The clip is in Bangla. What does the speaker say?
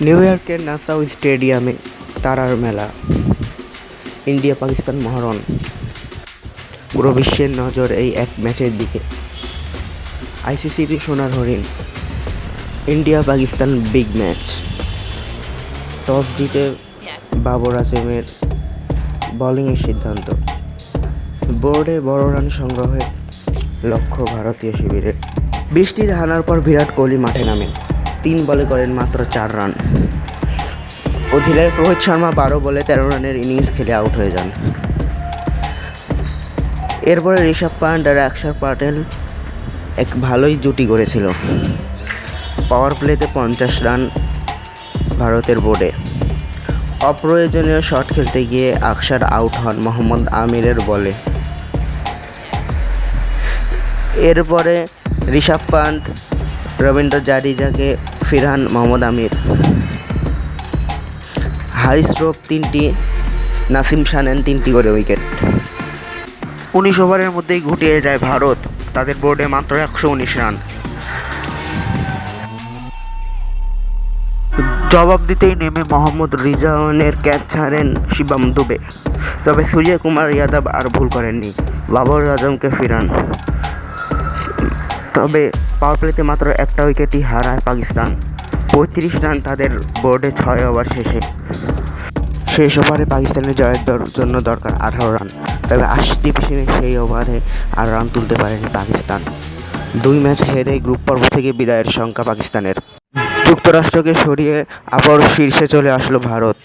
নিউ ইয়র্কের নাসাউ স্টেডিয়ামে তারার মেলা। ইন্ডিয়া পাকিস্তান মহরণ। পুরো বিশ্বের নজর এই এক ম্যাচের দিকে। আইসিসির সোনার হরিণ। India Pakistan big match. Toss জিতে বাবর আজমের বোলিংয়ের সিদ্ধান্ত। বোর্ডে বড় রান সংগ্রহের লক্ষ্য ভারতীয় শিবিরের। বৃষ্টির হানার পর বিরাট কোহলি মাঠে নামেন। তিন বলে করেন মাত্র চার রান। অধিনায়ক রোহিত শর্মা বারো বলে তেরো রানের ইনিংস খেলে আউট হয়ে যান। এরপরে ঋষভ পান্ট আর অক্ষর প্যাটেল এক ভালোই জুটি গড়েছিল। পাওয়ার প্লেতে পঞ্চাশ রান ভারতের বোর্ডে। অপ্রয়োজনীয় শট খেলতে গিয়ে আকসার আউট হন মোহাম্মদ আমিরের বলে। এরপরে ঋষভ পান্ত রবীন্দ্র জাডেজাকে ফিরহান মোহাম্মদ আমির। হাই স্ট্রোক তিনটি, নাসিম শানেন তিনটি করে উইকেট। উনিশ ওভারের মধ্যেই ঘুটিয়ে যায় ভারত। তাদের বোর্ডে মাত্র একশো উনিশ রান। জবাব দিতেই নেমে মোহাম্মদ রিজাওয়ানের ক্যাচ ছাড়েন শিবম দুবে। তবে সূর্যকুমার যাদব আর ভুল করেননি। বাবর আজমকে ফিরান। তবে পাওয়ার প্লেতে মাত্র একটা উইকেটই হারায় পাকিস্তান। পঁয়ত্রিশ রান তাদের বোর্ডে ছয় ওভার শেষে। শেষ ওভারে পাকিস্তানের জয়ের জন্য দরকার আঠারো রান। তবে আশিটি পিছিয়ে সেই ওভারে আর রান তুলতে পারেনি পাকিস্তান। দুই ম্যাচ হেরে গ্রুপ পর্ব থেকে বিদায়ের সংখ্যা পাকিস্তানের। যুক্তরাষ্ট্রকে সরিয়ে আবার শীর্ষে চলে আসলো ভারত।